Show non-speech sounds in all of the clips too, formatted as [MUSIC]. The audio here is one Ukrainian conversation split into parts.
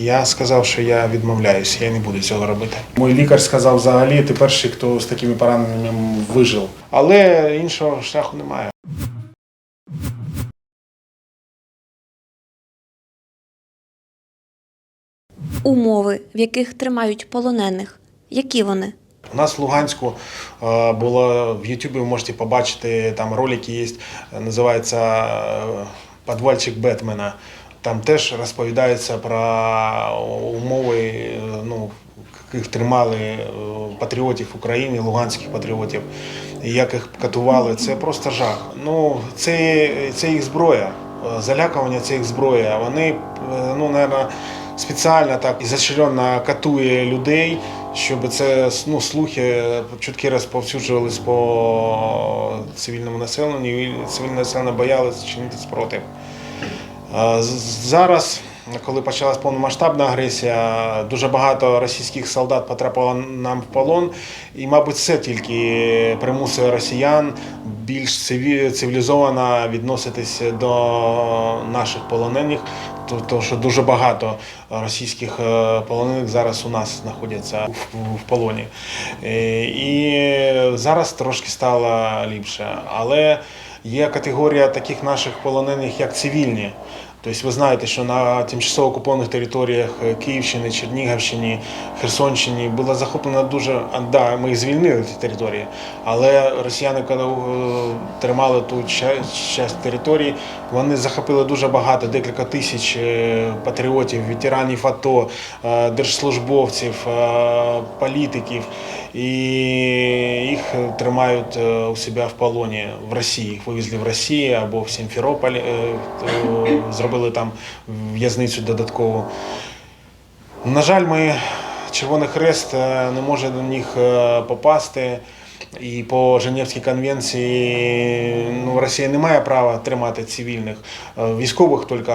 Я сказав, що я відмовляюся, я не буду цього робити. Мій лікар сказав, взагалі, ти перший, хто з такими пораненнями вижив. Але іншого шляху немає. Умови, в яких тримають полонених, які вони? У нас в Луганську е, було в Ютубі, ви можете побачити, там ролики є, називається е, Подвальчик Бетмена. Там теж розповідається про умови, е, ну, яких тримали е, патріотів України, луганських патріотів, як їх катували. Це просто жах. Ну, це, це їх зброя. Е, Залякування це їх зброя. Вони, ну, наверное, спеціально так ізощренно катує людей, щоб це ну, слухи, чутки розповсюджувались по цивільному населенню, і цивільне населення боялося чинити спротив. Е, Зараз, коли почалась повномасштабна агресія, дуже багато російських солдат потрапило нам в полон, і, мабуть, це тільки примусує росіян більш цивілізовано відноситись до наших полонених, тому що дуже багато російських е, полонених зараз у нас знаходяться в- в полоні. Е, І зараз трошки стало ліпше. Але є категорія таких наших полонених, як цивільні. Тобто ви знаєте, що на тимчасово окупованих територіях е, Київщини, Чернігівщині, Херсонщині було захоплено дуже. Да, ми їх звільнили ці території, але росіяни, коли е, тримали ту ча- часть території, вони захопили дуже багато, декілька тисяч е, патріотів, ветеранів АТО, держслужбовців, політиків. І їх тримають у себе в полоні в Росії. Їх вивезли в Росію або в Сімферополь, е, зробили там в'язницю додаткову. На жаль, ми Червоний Хрест е, не може до них е, попасти. І по Женевській конвенції ну, Росія не має права тримати цивільних. Е, Військових тільки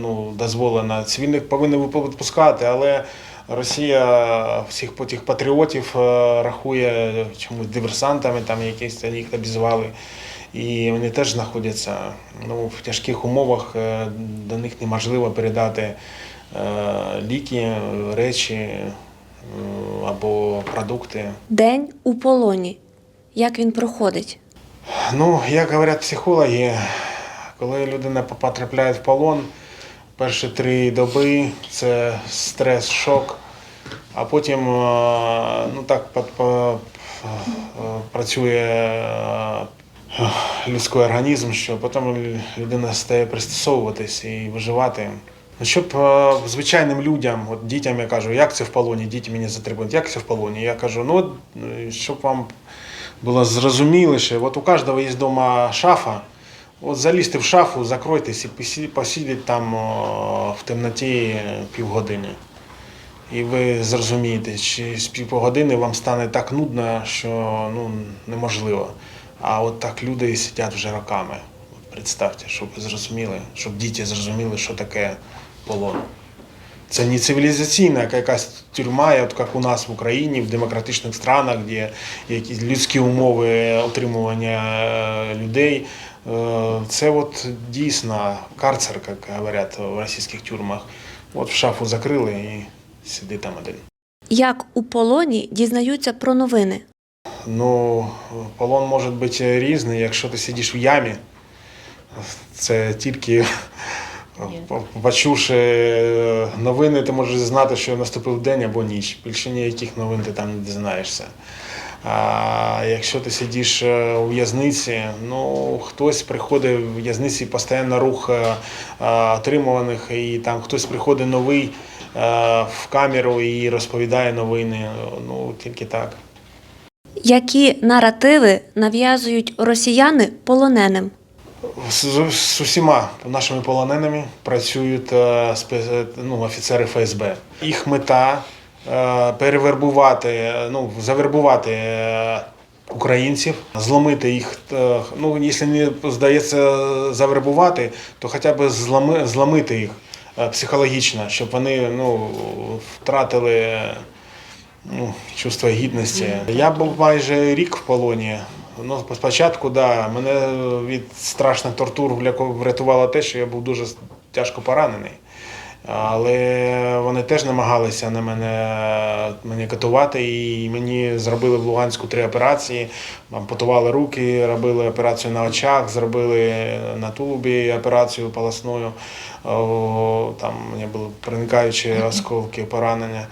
ну, дозволено. Цивільних повинні відпускати, але Росія всіх тих патріотів рахує чомусь диверсантами, там якісь їх обізвали. І вони теж знаходяться ну, в тяжких умовах, е, до них неможливо передати е, ліки, речі е, або продукти. День у полоні. Як він проходить? Ну, як говорять психологи, коли людина потрапляє в полон, перші три доби це стрес, шок, а потім ну, так працює людський організм, що потім людина стає пристосовуватись і виживати. Ну, Щоб е, звичайним людям, от дітям я кажу, як це в полоні, діти мене затребують, як це в полоні. Я кажу, ну е, щоб вам було зрозуміліше, от у кожного є вдома шафа. От залізьте в шафу, закройтесь і посидіть там в темноті півгодини. І ви зрозумієте, чи з півгодини вам стане так нудно, що ну, неможливо. А от так люди сидять вже роками. От представте, щоб ви зрозуміли, щоб діти зрозуміли, що таке полон. Це не цивілізаційна якась тюрма, як у нас в Україні, в демократичних странах, де якісь людські умови отримування е, людей. Е, Це от дійсно карцер, як говорять в російських тюрмах. От в шафу закрили і сиди там один. Як у полоні дізнаються про новини? Ну, полон може бути різний, якщо ти сидиш в ямі. Це тільки почувши новини, ти можеш знати, що наступив день або ніч. Більше ніяких новин ти там не дізнаєшся. А якщо ти сидиш е, у в'язниці, ну хтось приходить в в'язниці, постійно рух е, е, отримуваних, і там хтось приходить новий е, в камеру і розповідає новини. Ну тільки так. Які наративи нав'язують росіяни полоненим? З, з- усіма нашими полоненими працюють е, ну, офіцери ФСБ. Їх мета е, перевербувати, е, ну, завербувати е, українців, зломити їх. е, Ну, якщо не здається завербувати, то хоча б зломи, зломити їх е, психологічно, щоб вони ну, втратили ну, чувство гідності. Я був майже рік в полоні. Ну, спочатку, да, мене від страшних тортур врятувало те, що я був дуже тяжко поранений. Але вони теж намагалися на мене, мене катувати, і мені зробили в Луганську три операції. Ампутували руки, робили операцію на очах, зробили на тулубі операцію полосною. Там у мене були проникаючі осколки, поранення.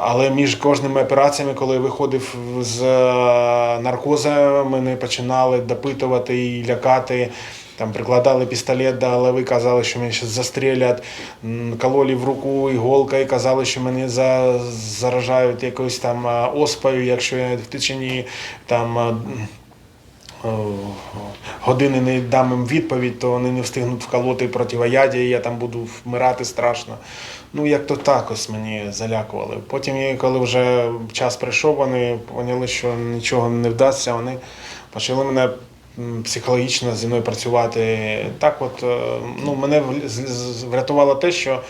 Але між кожними операціями, коли я виходив з е, наркоза, мене починали допитувати і лякати. Там прикладали пістолет до голови, казали, що мене зараз застрелять, М, кололи в руку іголкою, казали, що мене за, заражають якоюсь там оспою, якщо я в течение там. години не дам їм відповідь, то вони не встигнуть вколоти противоядя, і я там буду вмирати страшно. Ну, як то так ось мені залякували. Потім, коли вже час прийшов, вони поняли, що нічого не вдасться, вони почали мене психологічно зі мною працювати. Так от, е, ну, мене врятувало те, що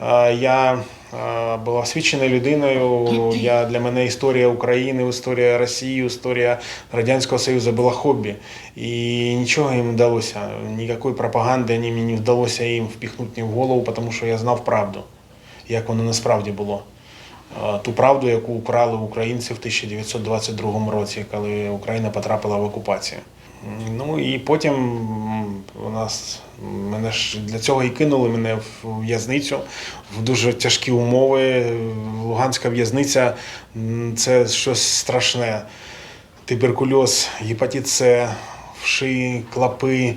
е, я е, була освіченою людиною. Я, для мене історія України, історія Росії, історія Радянського Союзу була хобі. І нічого їм вдалося. Ніякої пропаганди ні, мені не вдалося їм впіхнути в голову, тому що я знав правду, як воно насправді було. Ту правду, яку украли українці в 1922 році, коли Україна потрапила в окупацію. Ну і потім у нас мене ж для цього і кинули мене в в'язницю в дуже тяжкі умови. Луганська в'язниця це щось страшне. Туберкульоз, гепатит С, вши, клопи,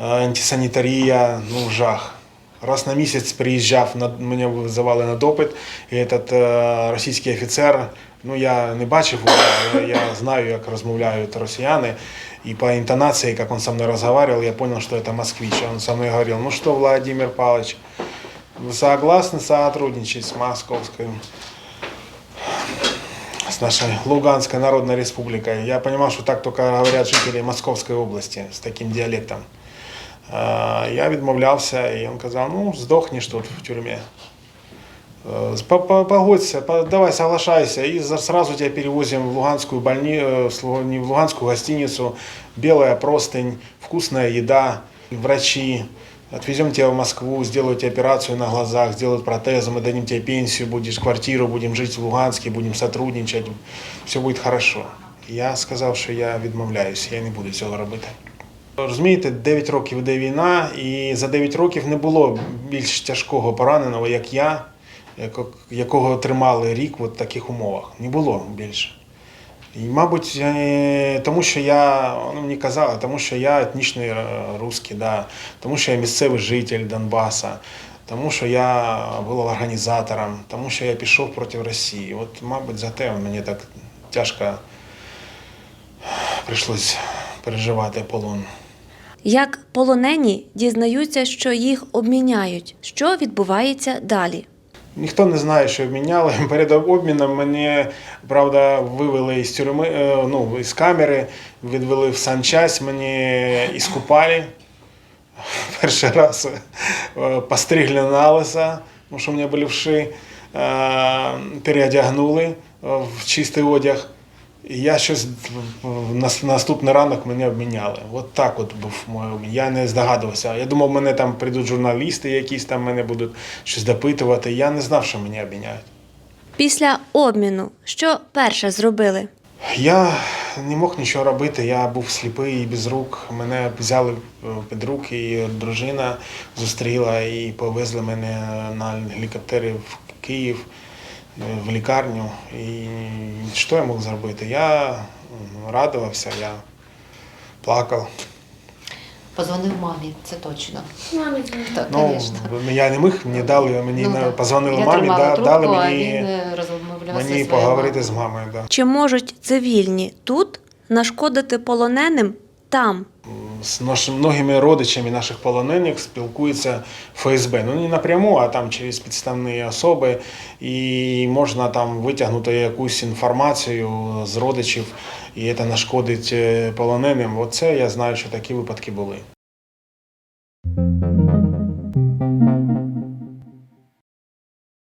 е, антисанітарія, ну жах. Раз на місяць приїжджав, мене визивали на допит, і этот е, російський офіцер, ну я не бачив, але я знаю, як розмовляють росіяни. И по интонации, как он со мной разговаривал, я понял, что это москвич. Он со мной говорил, ну что, Владимир Павлович, вы согласны сотрудничать с Московской, с нашей Луганской Народной Республикой? Я понимал, что так только говорят жители Московской области с таким диалектом. А, Я відмовлявся, і він казав, ну, здохнеш тут в тюрмі. Э, по- по- Погодься, по- давай соглашайся, и за- сразу тебя перевозим в Луганскую больницу, не в Луганскую гостиницу, белая простынь, вкусная еда, врачи. Отвезем тебя в Москву, сделают тебе операцию на глазах, сделают протезы, мы дадим тебе пенсию, будешь квартиру, будем жить в Луганске, будем сотрудничать, все будет хорошо. Я сказав, що я відмовляюсь, я не буду цього робити. Розумієте, 9 років йде війна, і за 9 років не було більш тяжкого пораненого, як я, яко- якого тримали рік в таких умовах. Не було більше. І, мабуть, е, тому що я, ну мені казали, тому що я етнічний е, русський, да, тому що я місцевий житель Донбаса, тому що я був організатором, тому що я пішов проти Росії. От, мабуть, за те мені так тяжко прийшлось переживати полон. Як полонені дізнаються, що їх обміняють, що відбувається далі? Ніхто не знає, що обміняли. [LAUGHS] Перед обміном мене, правда, вивели із тюрми, е, ну, із камери, відвели в санчасть, мене іскупали. [LAUGHS] Перший раз е, постригли на лиса, тому що у мене були вши, е, переодягнули в чистий одяг. І я щось на наступний ранок мене обміняли. От так от був мій обмін. Я не здогадувався. Я думав, мене там прийдуть журналісти, якісь там мене будуть щось допитувати. Я не знав, що мене обміняють. Після обміну, що перше зробили? Я не мог нічого робити, я був сліпий і без рук. Мене взяли е, під руки, і дружина зустріла і повезли мене на гелікоптері в Київ, в лікарню. І що я мог зробити? Я радувався, я плакав. Позвонив мамі, це точно. Мамі Так, Ну, звісно. я не міг, мені дали, мені Ну, так. позвонили Я мамі, да, трубку, дали мені, е, мені поговорити мамою. з мамою. Да. Чи можуть цивільні тут нашкодити полоненим там? з нашими многими родичами наших полонених спілкується ФСБ. Ну не напряму, а там через підставні особи, і можна там витягнути якусь інформацію з родичів, і це нашкодить е, полоненим. Оце я знаю, що такі випадки були.